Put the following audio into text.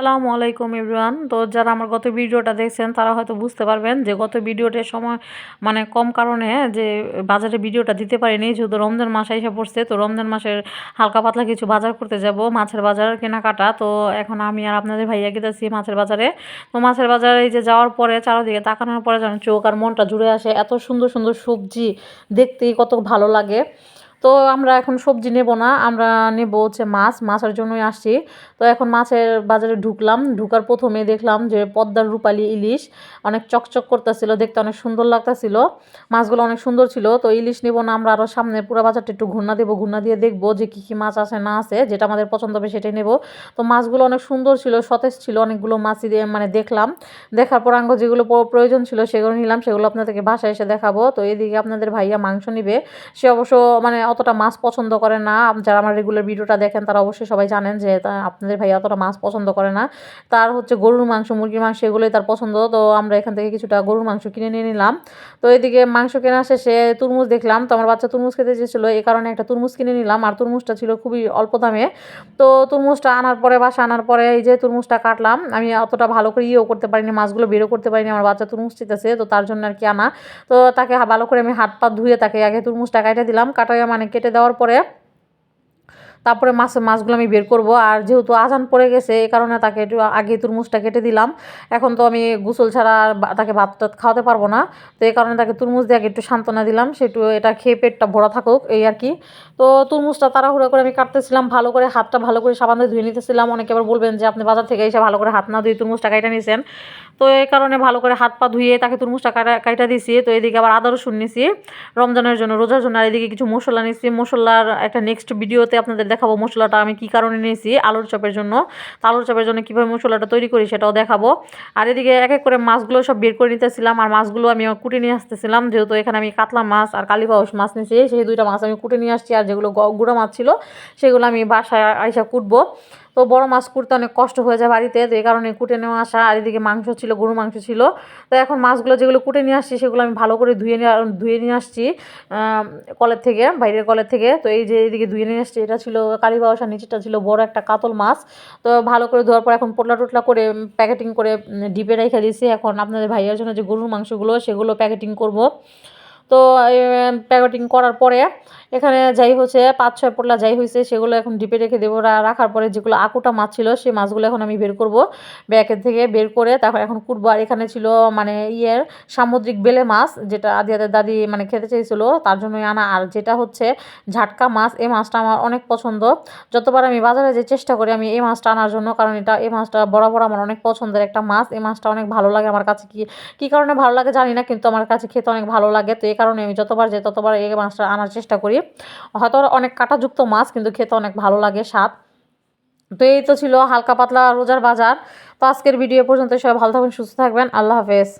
আসসালামু আলাইকুম ইব্রান তো যারা আমার গত ভিডিওটা দেখছেন, তারা হয়তো বুঝতে পারবেন যে গত ভিডিওটার সময় মানে কম কারণে যে বাজারে ভিডিওটা দিতে পারিনি, যেহেতু রমজান মাস এসে পড়ছে, তো রমজান মাসের হালকা পাতলা কিছু বাজার করতে যাব, মাছের বাজার, কেনাকাটা। তো এখন আমি আর আপনাদের ভাইয়া গেতেছি মাছের বাজারে। তো মাছের বাজারে যে যাওয়ার পরে, চারোদিকে তাকানোর পরে যেন চোখ আর মনটা জুড়ে আসে, এত সুন্দর সুন্দর সবজি দেখতেই কত ভালো লাগে। তো আমরা এখন সবজি নেব না, আমরা নেব হচ্ছে মাছ মাছের জন্যই আসছি। তো এখন মাছের বাজারে ঢুকলাম, ঢুকার প্রথমে দেখলাম যে পদ্মার রূপালি ইলিশ অনেক চকচক করতেছিল, দেখতে অনেক সুন্দর লাগতেছিল। মাছগুলো অনেক সুন্দর ছিল, তো ইলিশ নেব না, আমরা আরও সামনে পুরো বাজারটা একটু ঘুরনা দেবো, ঘুরনা দিয়ে দেখব যে কী কী মাছ আছে, না আছে, যেটা আমাদের পছন্দ হবে সেটাই নেব। তো মাছগুলো অনেক সুন্দর ছিল, সতেজ ছিল, অনেকগুলো মাছই দিয়ে মানে দেখলাম। দেখার পর আঙ্গ যেগুলো প্রয়োজন ছিল সেগুলো নিলাম, সেগুলো আপনাদেরকে বাসায় এসে দেখাবো। তো এদিকে আপনাদের ভাইয়া মাংস নিবে, সে অবশ্য মানে অতটা মাছ পছন্দ করে না। যারা আমার রেগুলার ভিডিওটা দেখেন, তারা অবশ্যই সবাই জানেন যে আপনাদের ভাইয়া অতটা মাছ পছন্দ করে না। তার হচ্ছে গরুর মাংস, মুরগির মাংস, এগুলোই তার পছন্দ। তো আমরা এখান থেকে কিছুটা গরুর মাংস কিনে নিয়ে নিলাম। তো এদিকে মাংস কেনা শেষে তুরমুজ দেখলাম। তো আমার বাচ্চা তরমুজ খেতে চেয়েছিলো এই কারণে একটা তরমুজ কিনে নিলাম। আর তরমুজটা ছিল খুবই অল্প দামে। তো তরমুজটা আনার পরে বাসা আনার পরে এই যে তরমুজটা কাটলাম, আমি অতটা ভালো করে ইয়েও করতে পারিনি, মাছগুলো বেরো করতে পারিনি, আমার বাচ্চা তরমুজ চিতেছে, তো তার জন্য আর কি আনা। তো তাকে ভালো করে আমি হাত পা ধুয়ে তাকে আগে তরমুজটা কাটে দিলাম। কাটাইয়া মানে কেটে দেওয়ার পরে তারপরে মাছ, মাছগুলো আমি বের করব। আর যেহেতু আজান পড়ে গেছে এই কারণে তাকে একটু আগে তুরমুজটা কেটে দিলাম। এখন তো আমি গোসল ছাড়া আর তাকে ভাত টাত খাওয়াতে পারব না। তো এই কারণে তাকে তুরমুজ দিয়ে আগে একটু সান্ত্বনা দিলাম। সেটু এটা খেয়ে পেটটা ভরা থাকুক, এই আর কি। তো তুরমুজটা তাড়াহুড়া করে আমি কাটতেছিলাম, ভালো করে হাতটা ভালো করে সাবান দিয়ে ধুয়ে নিতেছিলাম। অনেকে আবার বলবেন যে, আপনি বাজার থেকে এসে ভালো করে হাত না ধুয়ে তুরমুজটা কাইটা নিয়েছেন তো এই কারণে ভালো করে হাত পা ধুয়ে তাকে তুরমুজটা কাটা কাইটা দিয়েছি তো এদিকে আবার আদা, রসুন নিছি। রমজানের জন্য, রোজার জন্য আর এদিকে কিছু মশলা নিয়েছি মশলার একটা নেক্সট ভিডিওতে আপনাদের দেখাবো মশলাটা আমি কি কারণে নিয়েছি, আলুর চপের জন্য। আলুর চপের জন্য কীভাবে মশলাটা তৈরি করি সেটাও দেখাবো। আর এদিকে এক এক করে মাছগুলো সব বের করে নিতেছিলাম, আর মাছগুলো আমি কুটে নিয়ে আসতেছিলাম, যেহেতু এখানে আমি কাতলা মাছ আর কালীবাউস মাছ নিয়েছি, সেই দুইটা মাছ আমি কুটে নিয়ে আসছি, আর যেগুলো গুঁড়ো মাছ ছিল, সেগুলো আমি বাসায় আইসা কুটবো। তো বড় মাছ কুটতে অনেক কষ্ট হয়ে যায় বাড়িতে, তো এই কারণে কুটে নেওয়া আসা, আর এদিকে মাংস ছিল গরু মাংস ছিল। তো এখন মাছগুলো যেগুলো কুটে নিয়ে আসছি, সেগুলো আমি ভালো করে ধুয়ে নিয়ে ধুয়ে নিয়ে আসছি কলের থেকে, বাইরের কলের থেকে। তো এই যে এদিকে ধুয়ে নিয়ে আসছি, এটা ছিল কালী কালীবাউসার নিচেটা ছিল বড় একটা কাতল মাছ। তো ভালো করে ধোয়ার পর এখন পোটলা টোটলা করে প্যাকেটিং করে ডিপে রেখে দিয়েছি। এখন আপনাদের ভাইয়ের জন্য যে গরুর মাংসগুলো, সেগুলো প্যাকেটিং করব। তো প্যাকেটিং করার পরে এখানে যাই হচ্ছে, পাঁচ ছয় পোটলা যাই হয়েছে সেগুলো এখন ডিপে রেখে দেবো। রাখার পরে যেগুলো আকুটা মাছ ছিল, সেই মাছগুলো এখন আমি বের করব। ব্যাকের থেকে বের করে তারপর এখন কুটবো। আর এখানে ছিল মানে ইয়ের সামুদ্রিক বেলে মাছ, যেটা আদি আদের দাদি মানে খেতে চাইছিলো তার জন্যই আনা। আর যেটা হচ্ছে ঝাটকা মাছ, এই মাছটা আমার অনেক পছন্দ। যতবার আমি বাজারে যে চেষ্টা করি আমি এই মাছটা আনার জন্য, কারণ এটা, এই মাছটা বরাবর আমার অনেক পছন্দের একটা মাছ। এই মাছটা অনেক ভালো লাগে আমার কাছে। কি, কী কারণে ভালো লাগে জানি না, কিন্তু আমার কাছে খেতে অনেক ভালো লাগে। তো এই কারণে আমি যতবার যে ততবার এই মাছটা আনার চেষ্টা করি। হয়তো অনেক কাঁটাযুক্ত মাছ, কিন্তু খেতে অনেক ভালো লাগে স্বাদ। তো এই তো ছিল হালকা পাতলা রোজার বাজার। তো আজকের ভিডিও পর্যন্ত সবাই ভালো থাকবেন, সুস্থ থাকবেন। আল্লাহ হাফেজ।